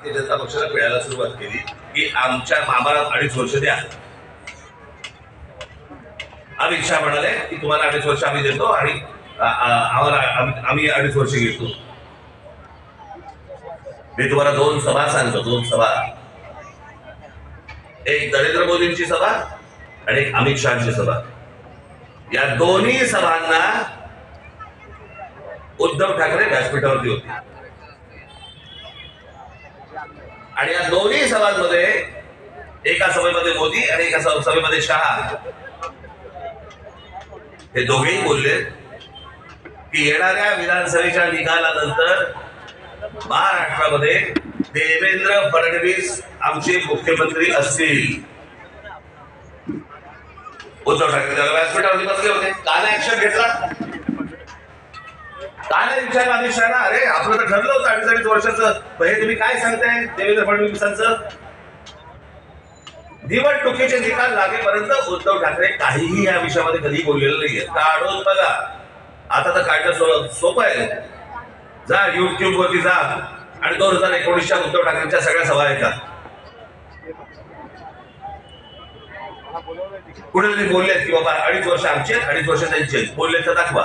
भारतीय जनता पक्षाला मिळायला सुरुवात केली की आमच्या आम्हाला अडीच वर्ष द्या. अमित शहा म्हणाले की तुम्हाला अडीच वर्ष आम्ही देतो आणि आम्हाला आम्ही अडीच वर्ष घेतो. मी तुम्हाला दोन सभा सांगतो दोन सभा. एक नरेंद्र मोदींची सभा आणि एक अमित शहाची सभा. या दोन्ही सभांना उद्धव ठाकरे व्यासपीठावरती होते. आणि या दोन्ही सभांमध्ये एका सभेमध्ये मोदी आणि एका सभेमध्ये शहा. हे दोघेही बोलले की येणाऱ्या विधानसभेच्या निकालानंतर महाराष्ट्रामध्ये देवेंद्र फडणवीस आमचे मुख्यमंत्री असतील. उद्धव ठाकरे व्यासपीठावर बसले होते. काल ऍक्शन घेतला? का विचारलं अमित अरे आपलं तर ठरलं होतं अडीच अडीच वर्षाचं. पहिले हे तुम्ही काय सांगताय? देवेंद्र फडणवीसांचं निवडणुकीचे निकाल लागेपर्यंत उद्धव ठाकरे काहीही या विषयामध्ये कधी बोललेलं नाहीये. काढून बघा. आता तर काढणं सो- सोपं आहे. जा युट्यूब वरती जा. आणि दोन हजार एकोणीसच्या उद्धव ठाकरेंच्या सगळ्या सभा ऐका कुठेतरी बोलले की बाबा अडीच वर्ष आमचे आहेत, अडीच वर्ष त्यांचे आहेत. बोलले तर दाखवा.